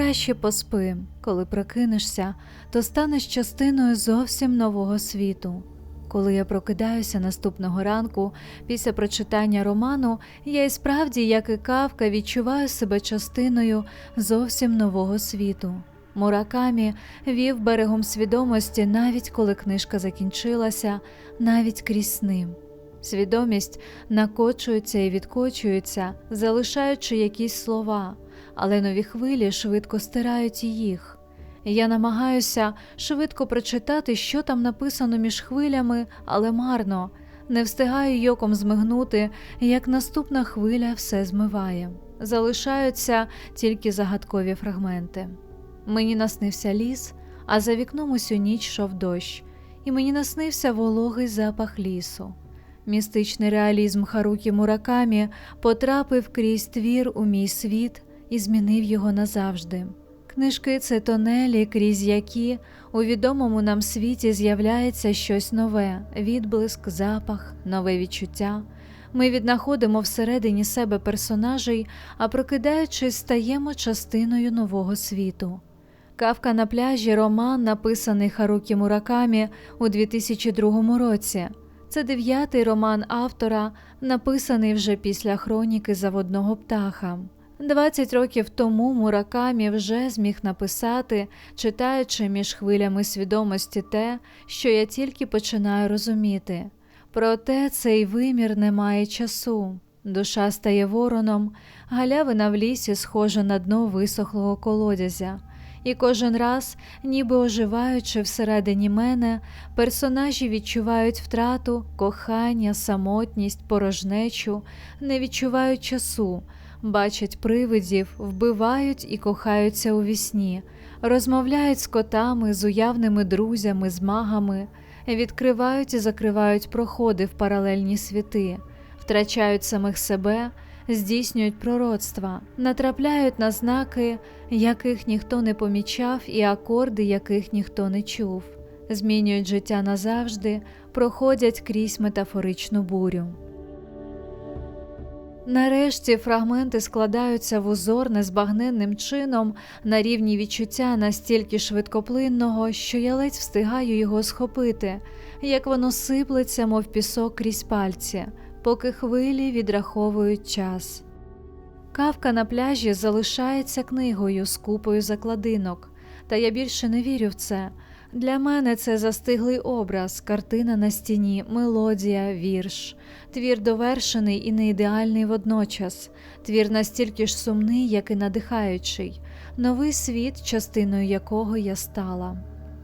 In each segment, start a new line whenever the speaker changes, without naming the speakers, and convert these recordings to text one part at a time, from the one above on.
Краще поспи, коли прокинешся, то станеш частиною зовсім нового світу. Коли я прокидаюся наступного ранку після прочитання роману, я і справді, як і кавка, відчуваю себе частиною зовсім нового світу. Муракамі вів берегом свідомості, навіть коли книжка закінчилася, навіть крізь сни. Свідомість накочується і відкочується, залишаючи якісь слова, але нові хвилі швидко стирають їх. Я намагаюся швидко прочитати, що там написано між хвилями, але марно, не встигаю йоком змигнути, як наступна хвиля все змиває. Залишаються тільки загадкові фрагменти. Мені наснився ліс, а за вікном усю ніч йшов дощ, і мені наснився вологий запах лісу. Містичний реалізм Харукі Муракамі потрапив крізь твір у мій світ і змінив його назавжди. Книжки це тонелі, крізь які у відомому нам світі з'являється щось нове відблиск, запах, нове відчуття. Ми віднаходимо всередині себе персонажей, а прокидаючись, стаємо частиною нового світу. Кавка на пляжі роман, написаний Харукі Муракамі у 2002 році. Це дев'ятий роман автора, написаний вже після хроніки заводного птаха. 20 років тому Муракамі вже зміг написати, читаючи між хвилями свідомості те, що я тільки починаю розуміти. Проте цей вимір не має часу. Душа стає вороном, галявина в лісі схожа на дно висохлого колодязя. І кожен раз, ніби оживаючи всередині мене, персонажі відчувають втрату, кохання, самотність, порожнечу, не відчувають часу, бачать привидів, вбивають і кохаються у вісні, розмовляють з котами, з уявними друзями, з магами, відкривають і закривають проходи в паралельні світи, втрачають самих себе здійснюють пророцтва, натрапляють на знаки, яких ніхто не помічав, і акорди, яких ніхто не чув, змінюють життя назавжди, проходять крізь метафоричну бурю. Нарешті фрагменти складаються в узор незбагненним чином на рівні відчуття настільки швидкоплинного, що я ледь встигаю його схопити, як воно сиплеться, мов пісок крізь пальці поки хвилі відраховують час. Кавка на пляжі залишається книгою з купою закладинок, та я більше не вірю в це. Для мене це застиглий образ, картина на стіні, мелодія, вірш, твір довершений і не ідеальний водночас, твір настільки ж сумний, як і надихаючий, новий світ, частиною якого я стала.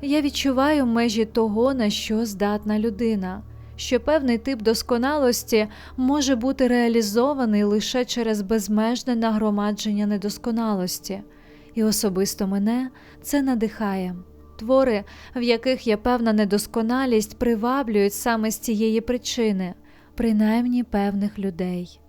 Я відчуваю межі того, на що здатна людина. Що певний тип досконалості може бути реалізований лише через безмежне нагромадження недосконалості, і особисто мене це надихає. Твори, в яких є певна недосконалість, приваблюють саме з цієї причини, принаймні певних людей.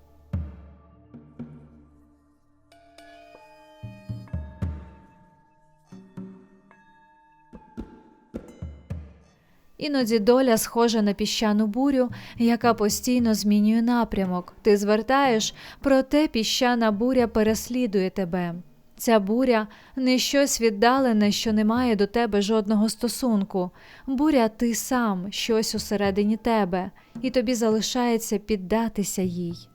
Іноді доля схожа на піщану бурю, яка постійно змінює напрямок. Ти звертаєш, проте піщана буря переслідує тебе. Ця буря не щось віддалене, що не має до тебе жодного стосунку. Буря ти сам, щось усередині тебе, і тобі залишається піддатися їй.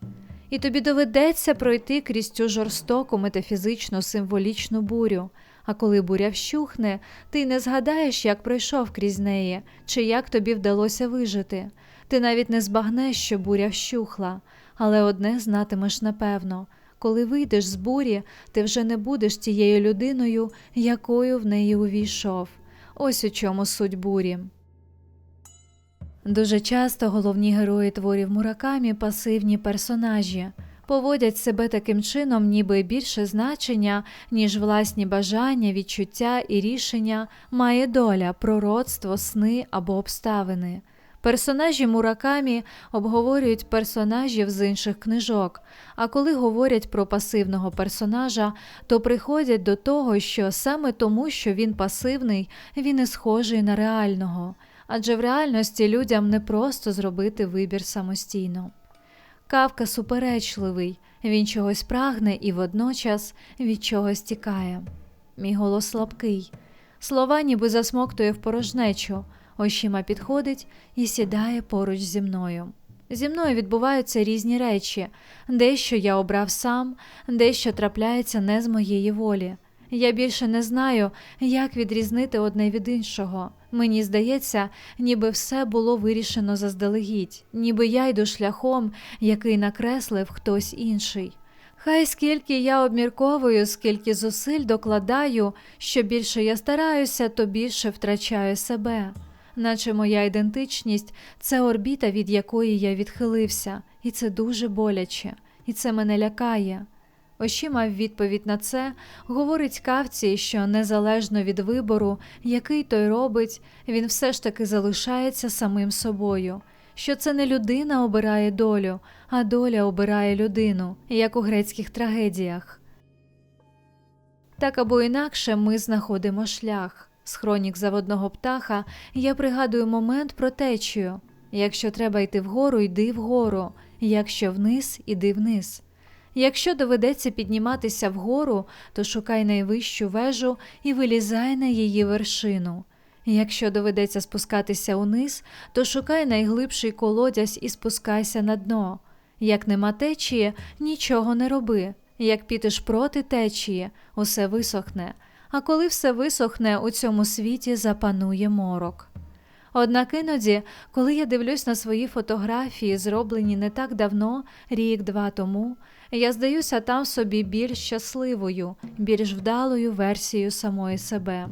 І тобі доведеться пройти крізь цю жорстоку метафізичну символічну бурю. А коли буря вщухне, ти не згадаєш, як пройшов крізь неї, чи як тобі вдалося вижити. Ти навіть не збагнеш, що буря вщухла, але одне знатимеш напевно коли вийдеш з бурі, ти вже не будеш тією людиною, якою в неї увійшов. Ось у чому суть бурі. Дуже часто головні герої творів муракамі пасивні персонажі поводять себе таким чином, ніби більше значення, ніж власні бажання, відчуття і рішення має доля, пророцтво, сни або обставини. Персонажі муракамі обговорюють персонажів з інших книжок, а коли говорять про пасивного персонажа, то приходять до того, що саме тому, що він пасивний, він і схожий на реального, адже в реальності людям не просто зробити вибір самостійно. Кавка суперечливий, він чогось прагне і водночас від чогось тікає. Мій голос слабкий. Слова ніби засмоктує в порожнечу. Ощима підходить і сідає поруч зі мною. Зі мною відбуваються різні речі, дещо я обрав сам, дещо трапляється не з моєї волі. Я більше не знаю, як відрізнити одне від іншого. Мені здається, ніби все було вирішено заздалегідь, ніби я йду шляхом, який накреслив хтось інший. Хай скільки я обмірковую, скільки зусиль докладаю, що більше я стараюся, то більше втрачаю себе. Наче моя ідентичність це орбіта, від якої я відхилився, і це дуже боляче, і це мене лякає. Ощима в відповідь на це говорить кавці, що незалежно від вибору, який той робить, він все ж таки залишається самим собою, що це не людина обирає долю, а доля обирає людину, як у грецьких трагедіях. Так або інакше ми знаходимо шлях. З хронік заводного птаха я пригадую момент про течію. Якщо треба йти вгору, йди вгору, якщо вниз, іди вниз. Якщо доведеться підніматися вгору, то шукай найвищу вежу і вилізай на її вершину. Якщо доведеться спускатися униз, то шукай найглибший колодязь і спускайся на дно. Як нема течії, нічого не роби. Як підеш проти течії, усе висохне, а коли все висохне, у цьому світі запанує морок. Однак іноді, коли я дивлюсь на свої фотографії, зроблені не так давно, рік-два тому, я здаюся там собі більш щасливою, більш вдалою версією самої себе.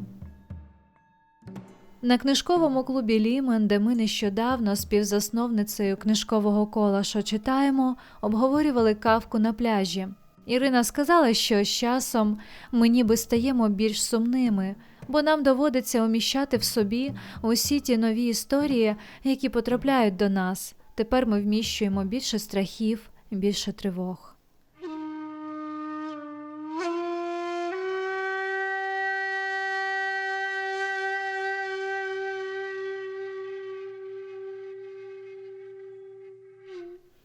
На книжковому клубі Лімен, де ми нещодавно співзасновницею книжкового кола, що читаємо, обговорювали кавку на пляжі. Ірина сказала, що з часом ми ніби стаємо більш сумними, бо нам доводиться уміщати в собі усі ті нові історії, які потрапляють до нас. Тепер ми вміщуємо більше страхів, більше тривог.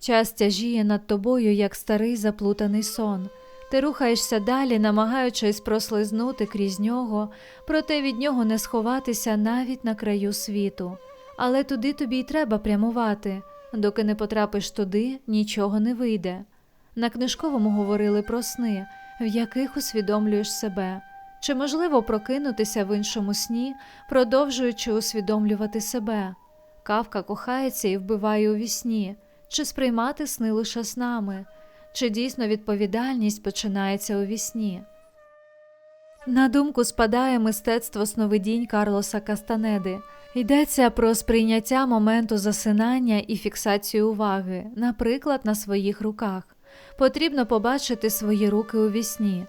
Час тяжіє над тобою, як старий заплутаний сон. Ти рухаєшся далі, намагаючись прослизнути крізь нього, проте від нього не сховатися навіть на краю світу. Але туди тобі й треба прямувати. Доки не потрапиш туди, нічого не вийде. На книжковому говорили про сни, в яких усвідомлюєш себе. Чи можливо прокинутися в іншому сні, продовжуючи усвідомлювати себе? Кавка кохається і вбиває у вісні. Чи сприймати сни лише снами? Чи дійсно відповідальність починається у вісні? На думку спадає мистецтво сновидінь Карлоса Кастанеди. Йдеться про сприйняття моменту засинання і фіксацію уваги, наприклад, на своїх руках. Потрібно побачити свої руки у вісні.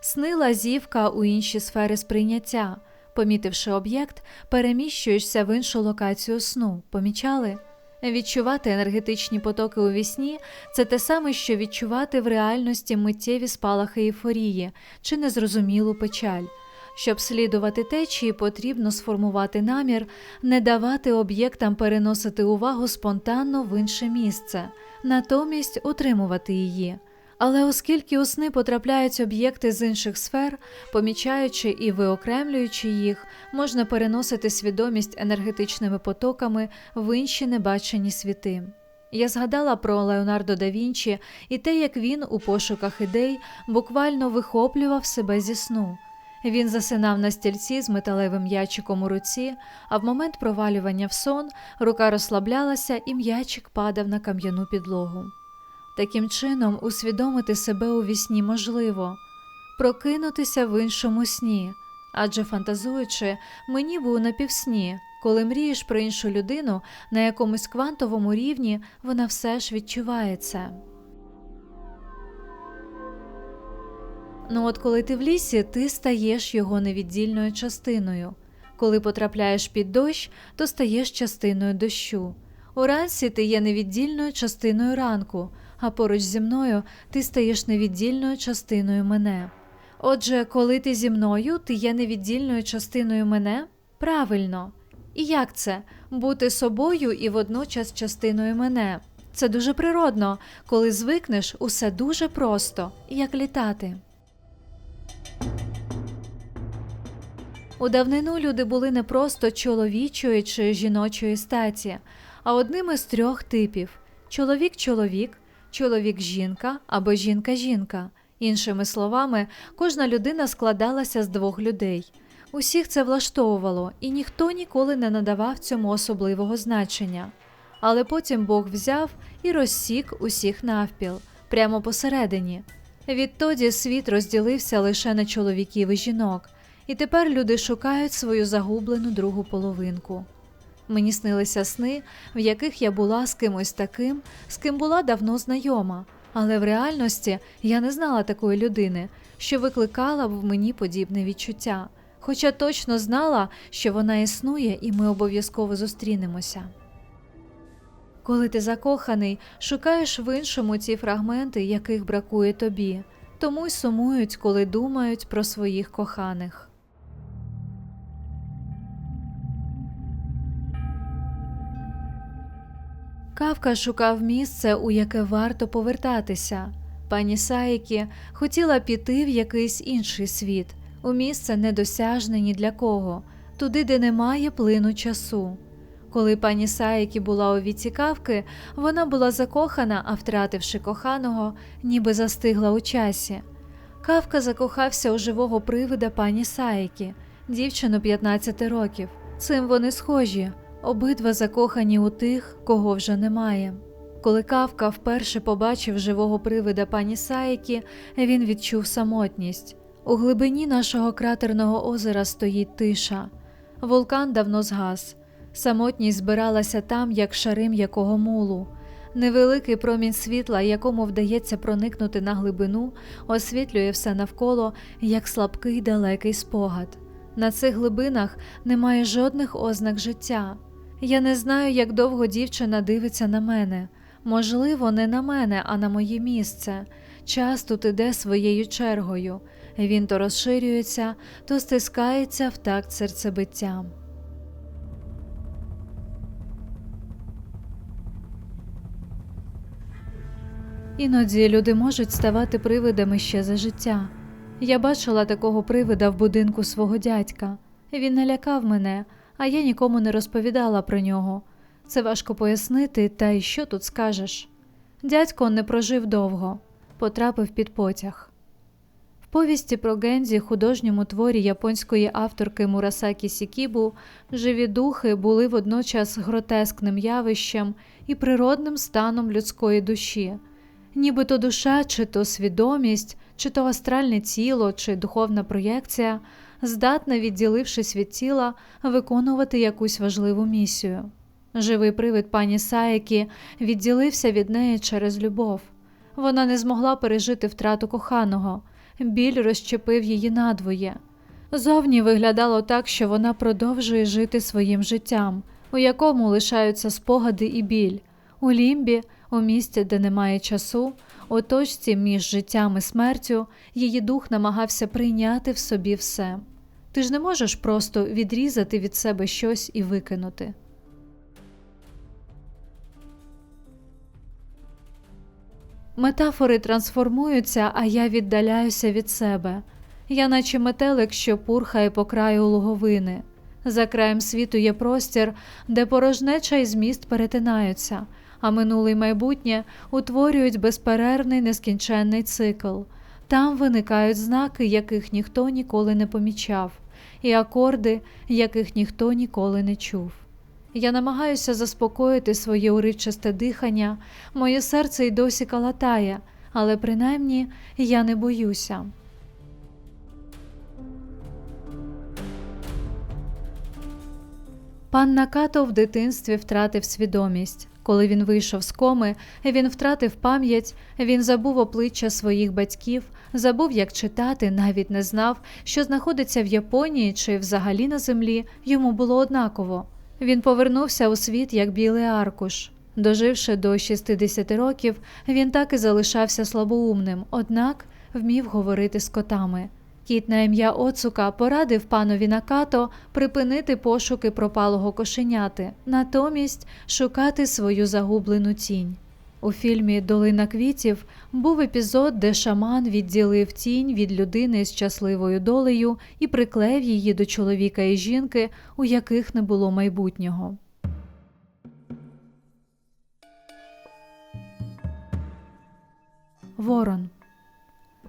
Сни лазівка у інші сфери сприйняття. Помітивши об'єкт, переміщуєшся в іншу локацію сну. Помічали? Відчувати енергетичні потоки у вісні – це те саме, що відчувати в реальності миттєві спалахи ейфорії чи незрозумілу печаль. Щоб слідувати течії, потрібно сформувати намір, не давати об'єктам переносити увагу спонтанно в інше місце, натомість утримувати її. Але оскільки у сни потрапляють об'єкти з інших сфер, помічаючи і виокремлюючи їх, можна переносити свідомість енергетичними потоками в інші небачені світи. Я згадала про Леонардо да Вінчі і те, як він у пошуках ідей буквально вихоплював себе зі сну. Він засинав на стільці з металевим м'ячиком у руці, а в момент провалювання в сон рука розслаблялася і м'ячик падав на кам'яну підлогу. Таким чином, усвідомити себе у вісні можливо, прокинутися в іншому сні, адже фантазуючи, ми ніби у напівсні, коли мрієш про іншу людину на якомусь квантовому рівні, вона все ж відчуває це. Ну от коли ти в лісі, ти стаєш його невіддільною частиною. Коли потрапляєш під дощ, то стаєш частиною дощу. Уранці ти є невіддільною частиною ранку, а поруч зі мною ти стаєш невіддільною частиною мене. Отже, коли ти зі мною, ти є невіддільною частиною мене? Правильно. І як це бути собою і водночас частиною мене? Це дуже природно, коли звикнеш, усе дуже просто, як літати. У давнину люди були не просто чоловічої чи жіночої статі, а одним із трьох типів: чоловік-чоловік, чоловік-жінка або жінка-жінка. Іншими словами, кожна людина складалася з двох людей. Усіх це влаштовувало, і ніхто ніколи не надавав цьому особливого значення. Але потім Бог взяв і розсік усіх навпіл, прямо посередині. Відтоді світ розділився лише на чоловіків і жінок, і тепер люди шукають свою загублену другу половинку. Мені снилися сни, в яких я була з кимось таким, з ким була давно знайома, але в реальності я не знала такої людини, що викликала б в мені подібне відчуття, хоча точно знала, що вона існує і ми обов'язково зустрінемося. Коли ти закоханий, шукаєш в іншому ті фрагменти, яких бракує тобі, тому й сумують, коли думають про своїх коханих. Кавка шукав місце, у яке варто повертатися. Пані Саїкі хотіла піти в якийсь інший світ, у місце недосяжне ні для кого, туди, де немає плину часу. Коли пані Саїкі була у віці кавки, вона була закохана, а втративши коханого, ніби застигла у часі. Кавка закохався у живого привида пані Саїкі, дівчину 15 років. Цим вони схожі, обидва закохані у тих, кого вже немає. Коли Кавка вперше побачив живого привида пані Саїкі, він відчув самотність. У глибині нашого кратерного озера стоїть тиша. Вулкан давно згас. Самотність збиралася там, як шари м'якого мулу. Невеликий промінь світла, якому вдається проникнути на глибину, освітлює все навколо, як слабкий далекий спогад. На цих глибинах немає жодних ознак життя. Я не знаю, як довго дівчина дивиться на мене. Можливо, не на мене, а на моє місце. Час тут іде своєю чергою. Він то розширюється, то стискається в такт серцебиттям. Іноді люди можуть ставати привидами ще за життя. Я бачила такого привида в будинку свого дядька. Він налякав мене, а я нікому не розповідала про нього. Це важко пояснити, та й що тут скажеш. Дядько не прожив довго, потрапив під потяг. В повісті про Гензі, художньому творі японської авторки Мурасакі Сікібу, живі духи були водночас гротескним явищем і природним станом людської душі, нібито душа, чи то свідомість, чи то астральне тіло, чи духовна проєкція, здатна, відділившись від тіла, виконувати якусь важливу місію. Живий привид пані Саєкі відділився від неї через любов. Вона не змогла пережити втрату коханого, біль розщепив її надвоє. Зовні виглядало так, що вона продовжує жити своїм життям, у якому лишаються спогади і біль, у лімбі, у місці, де немає часу, у точці між життям і смертю, її дух намагався прийняти в собі все. Ти ж не можеш просто відрізати від себе щось і викинути. Метафори трансформуються, а я віддаляюся від себе. Я, наче метелик, що пурхає по краю луговини. За краєм світу є простір, де порожнеча і зміст перетинаються, а минуле й майбутнє утворюють безперервний нескінченний цикл. Там виникають знаки, яких ніхто ніколи не помічав, і акорди, яких ніхто ніколи не чув. Я намагаюся заспокоїти своє уривчасте дихання, моє серце й досі калатає, але принаймні я не боюся. Пан Накато в дитинстві втратив свідомість. Коли він вийшов з коми, він втратив пам'ять, він забув обличчя своїх батьків, забув, як читати, навіть не знав, що знаходиться в Японії чи взагалі на землі, йому було однаково. Він повернувся у світ як білий аркуш. Доживши до 60 років, він так і залишався слабоумним, однак вмів говорити з котами. Кіт на ім'я Оцука порадив панові Накато припинити пошуки пропалого кошеняти, натомість шукати свою загублену тінь. У фільмі Долина квітів був епізод, де шаман відділив тінь від людини з щасливою долею і приклеїв її до чоловіка і жінки, у яких не було майбутнього. Ворон.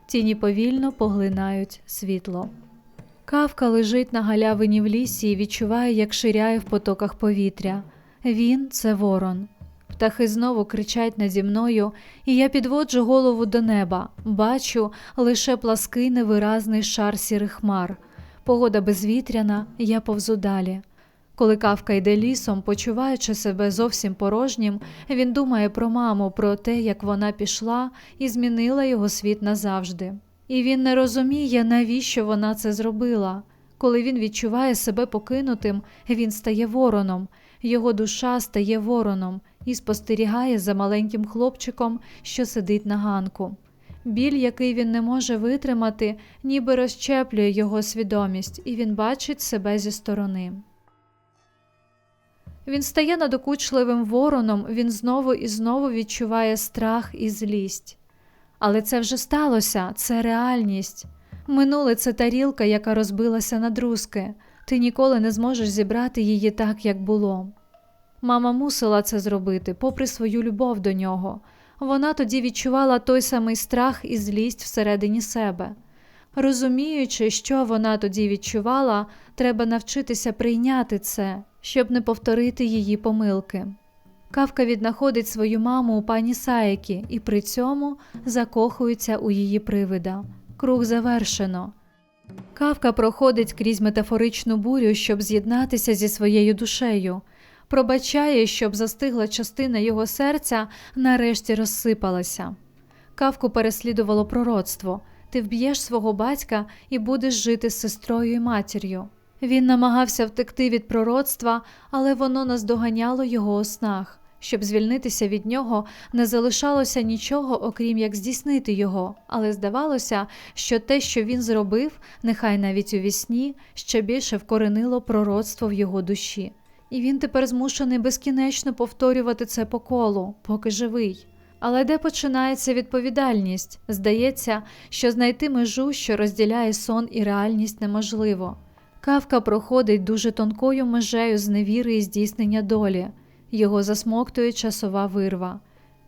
Тіні повільно поглинають світло. Кавка лежить на галявині в лісі і відчуває, як ширяє в потоках повітря. Він це ворон. Птахи знову кричать наді мною, і я підводжу голову до неба. Бачу лише плаский невиразний шар сірих хмар. Погода безвітряна, я повзу далі. Коли кавка йде лісом, почуваючи себе зовсім порожнім, він думає про маму, про те, як вона пішла і змінила його світ назавжди. І він не розуміє, навіщо вона це зробила. Коли він відчуває себе покинутим, він стає вороном, його душа стає вороном і спостерігає за маленьким хлопчиком, що сидить на ганку. Біль, який він не може витримати, ніби розчеплює його свідомість, і він бачить себе зі сторони. Він стає надокучливим вороном, він знову і знову відчуває страх і злість. Але це вже сталося, це реальність. Минуле це тарілка, яка розбилася на друзки. Ти ніколи не зможеш зібрати її так, як було. Мама мусила це зробити, попри свою любов до нього. Вона тоді відчувала той самий страх і злість всередині себе. Розуміючи, що вона тоді відчувала, треба навчитися прийняти це, щоб не повторити її помилки. Кавка віднаходить свою маму у пані Саєкі і при цьому закохується у її привида. Круг завершено. Кавка проходить крізь метафоричну бурю, щоб з'єднатися зі своєю душею, пробачає, щоб застигла частина його серця, нарешті розсипалася. Кавку переслідувало пророцтво ти вб'єш свого батька і будеш жити з сестрою і матір'ю. Він намагався втекти від пророцтва, але воно наздоганяло його у снах. Щоб звільнитися від нього, не залишалося нічого, окрім як здійснити його, але здавалося, що те, що він зробив, нехай навіть у вісні, ще більше вкоренило пророцтво в його душі. І він тепер змушений безкінечно повторювати це по колу, поки живий. Але де починається відповідальність? Здається, що знайти межу, що розділяє сон і реальність, неможливо. Кавка проходить дуже тонкою межею з невіри і здійснення долі, його засмоктує часова вирва.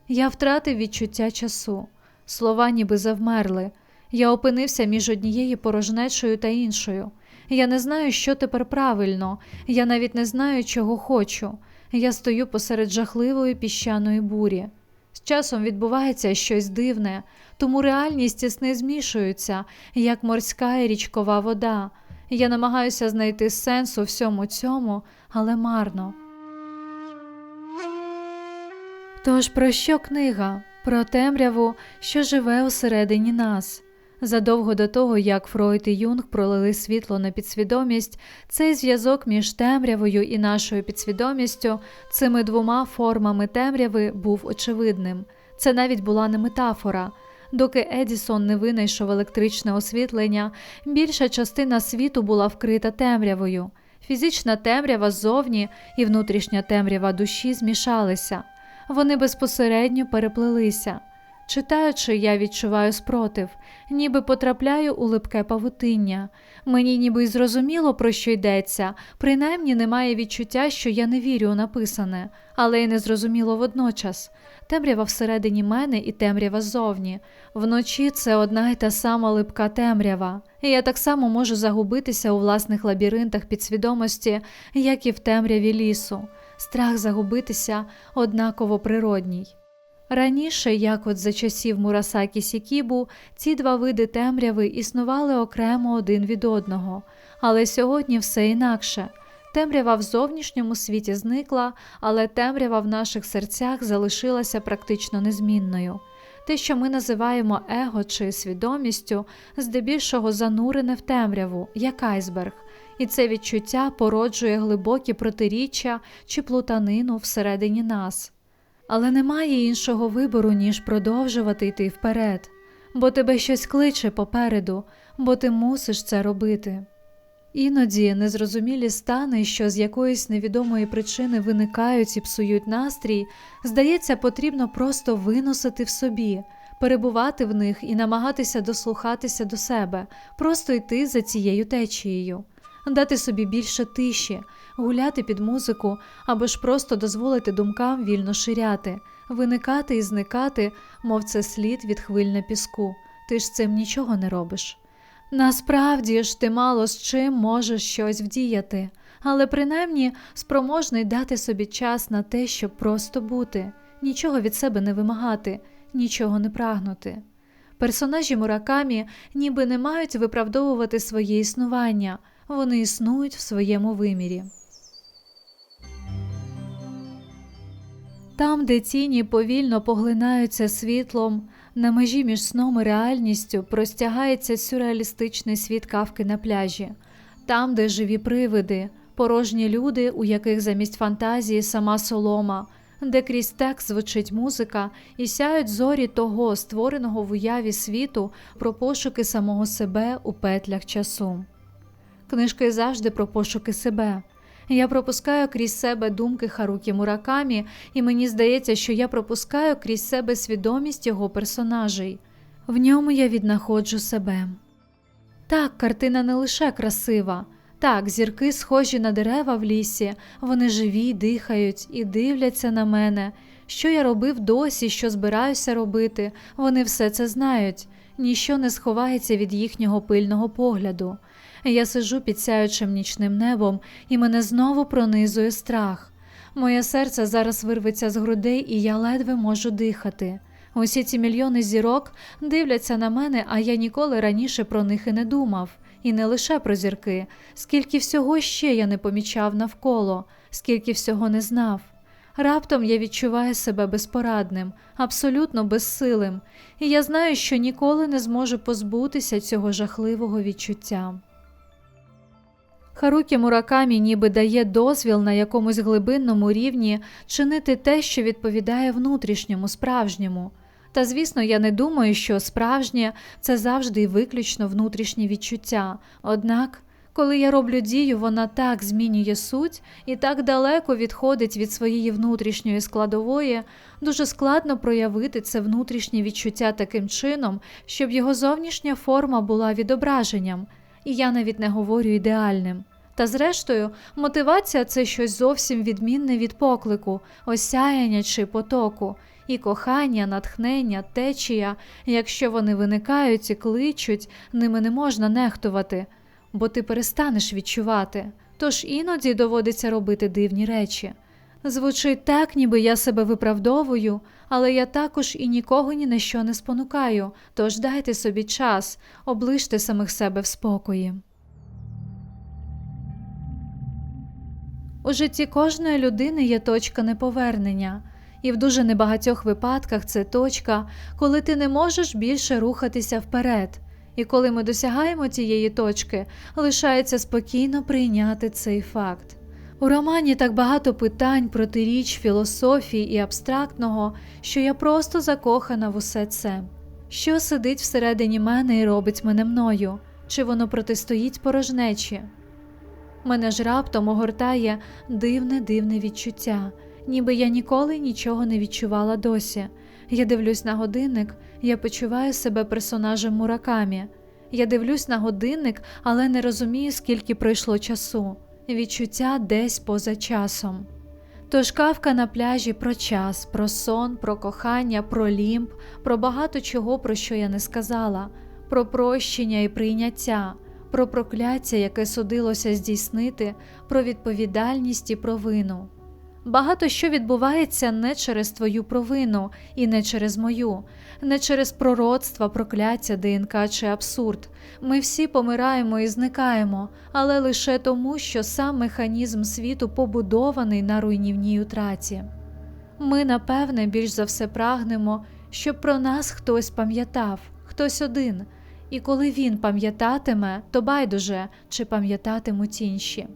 Я втратив відчуття часу, слова ніби завмерли. Я опинився між однією порожнечою та іншою. Я не знаю, що тепер правильно, я навіть не знаю, чого хочу. Я стою посеред жахливої піщаної бурі. З часом відбувається щось дивне, тому реальність і сни змішуються, як морська і річкова вода. Я намагаюся знайти сенс у всьому цьому, але марно. Тож про що книга? Про темряву, що живе усередині нас. Задовго до того, як Фройд і Юнг пролили світло на підсвідомість, цей зв'язок між темрявою і нашою підсвідомістю, цими двома формами темряви був очевидним. Це навіть була не метафора. Доки Едісон не винайшов електричне освітлення, більша частина світу була вкрита темрявою. Фізична темрява ззовні і внутрішня темрява душі змішалися, вони безпосередньо переплелися. Читаючи, я відчуваю спротив, ніби потрапляю у липке павутиння. Мені ніби й зрозуміло, про що йдеться, принаймні немає відчуття, що я не вірю у написане, але й не зрозуміло водночас. Темрява всередині мене і темрява ззовні. Вночі це одна й та сама липка темрява, і я так само можу загубитися у власних лабіринтах підсвідомості, як і в темряві лісу. Страх загубитися однаково природній. Раніше, як от за часів Мурасакі Сікібу, ці два види темряви існували окремо один від одного, але сьогодні все інакше. Темрява в зовнішньому світі зникла, але темрява в наших серцях залишилася практично незмінною. Те, що ми називаємо его чи свідомістю, здебільшого занурене в темряву, як айсберг, і це відчуття породжує глибокі протиріччя чи плутанину всередині нас. Але немає іншого вибору, ніж продовжувати йти вперед, бо тебе щось кличе попереду, бо ти мусиш це робити. Іноді незрозумілі стани, що з якоїсь невідомої причини виникають і псують настрій, здається, потрібно просто виносити в собі, перебувати в них і намагатися дослухатися до себе, просто йти за цією течією, дати собі більше тиші, гуляти під музику або ж просто дозволити думкам вільно ширяти, виникати і зникати, мов це слід від хвиль на піску. Ти ж цим нічого не робиш. Насправді ж ти мало з чим можеш щось вдіяти, але принаймні спроможний дати собі час на те, щоб просто бути, нічого від себе не вимагати, нічого не прагнути. Персонажі Муракамі ніби не мають виправдовувати своє існування, вони існують в своєму вимірі. Там, де тіні повільно поглинаються світлом, на межі між сном і реальністю простягається сюрреалістичний світ кавки на пляжі, там, де живі привиди, порожні люди, у яких замість фантазії сама солома, де крізь текст звучить музика і сяють зорі того, створеного в уяві світу про пошуки самого себе у петлях часу. Книжки завжди про пошуки себе. Я пропускаю крізь себе думки Харукі Муракамі, і мені здається, що я пропускаю крізь себе свідомість його персонажей. В ньому я віднаходжу себе. Так, картина не лише красива. Так, зірки схожі на дерева в лісі, вони живі, дихають і дивляться на мене. Що я робив досі, що збираюся робити, вони все це знають, ніщо не сховається від їхнього пильного погляду. Я сижу під сяючим нічним небом, і мене знову пронизує страх. Моє серце зараз вирветься з грудей, і я ледве можу дихати. Усі ці мільйони зірок дивляться на мене, а я ніколи раніше про них і не думав. І не лише про зірки, скільки всього ще я не помічав навколо, скільки всього не знав. Раптом я відчуваю себе безпорадним, абсолютно безсилим, і я знаю, що ніколи не зможу позбутися цього жахливого відчуття. Харукі Муракамі ніби дає дозвіл на якомусь глибинному рівні чинити те, що відповідає внутрішньому, справжньому. Та, звісно, я не думаю, що справжнє це завжди виключно внутрішні відчуття. Однак, коли я роблю дію, вона так змінює суть і так далеко відходить від своєї внутрішньої складової, дуже складно проявити це внутрішнє відчуття таким чином, щоб його зовнішня форма була відображенням, і я навіть не говорю ідеальним. Та зрештою, мотивація це щось зовсім відмінне від поклику, осяяння чи потоку, і кохання, натхнення, течія, якщо вони виникають і кличуть, ними не можна нехтувати, бо ти перестанеш відчувати, тож іноді доводиться робити дивні речі. Звучить так, ніби я себе виправдовую, але я також і нікого ні на що не спонукаю, тож дайте собі час, оближте самих себе в спокої. У житті кожної людини є точка неповернення, і в дуже небагатьох випадках це точка, коли ти не можеш більше рухатися вперед. І коли ми досягаємо цієї точки, лишається спокійно прийняти цей факт. У романі так багато питань, протиріч, філософії і абстрактного, що я просто закохана в усе це. Що сидить всередині мене і робить мене мною, чи воно протистоїть порожнечі? Мене ж раптом огортає дивне, дивне відчуття, ніби я ніколи нічого не відчувала досі. Я дивлюсь на годинник, я почуваю себе персонажем муракамі. Я дивлюсь на годинник, але не розумію, скільки пройшло часу. Відчуття десь поза часом. Тож кавка на пляжі про час, про сон, про кохання, про лімб, про багато чого, про що я не сказала, про прощення і прийняття про прокляття, яке судилося здійснити, про відповідальність і провину. Багато що відбувається не через твою провину і не через мою, не через пророцтва, прокляття, ДНК чи абсурд. Ми всі помираємо і зникаємо, але лише тому, що сам механізм світу побудований на руйнівній утраті. Ми, напевне, більш за все прагнемо, щоб про нас хтось пам'ятав, хтось один. І коли він пам'ятатиме, то байдуже чи пам'ятатимуть інші.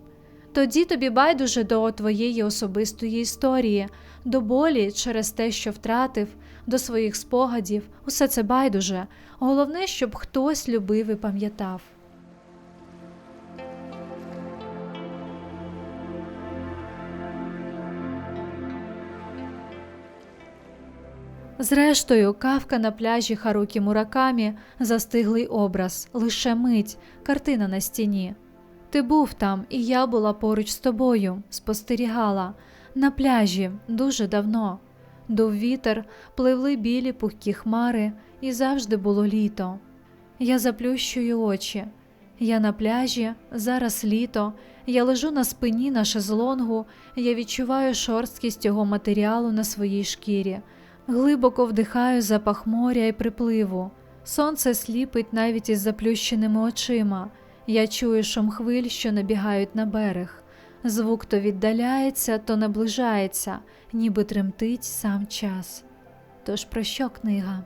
Тоді тобі байдуже до твоєї особистої історії, до болі через те, що втратив, до своїх спогадів, усе це байдуже. Головне, щоб хтось любив і пам'ятав. Зрештою, кавка на пляжі Харукі Муракамі застиглий образ, лише мить, картина на стіні. Ти був там, і я була поруч з тобою, спостерігала на пляжі дуже давно. Дув вітер, пливли білі пухкі хмари, і завжди було літо. Я заплющую очі. Я на пляжі, зараз літо, я лежу на спині на шезлонгу, я відчуваю шорсткість його матеріалу на своїй шкірі, глибоко вдихаю запах моря і припливу. Сонце сліпить навіть із заплющеними очима. Я чую шум хвиль, що набігають на берег. Звук то віддаляється, то наближається, ніби тремтить сам час. Тож про що книга?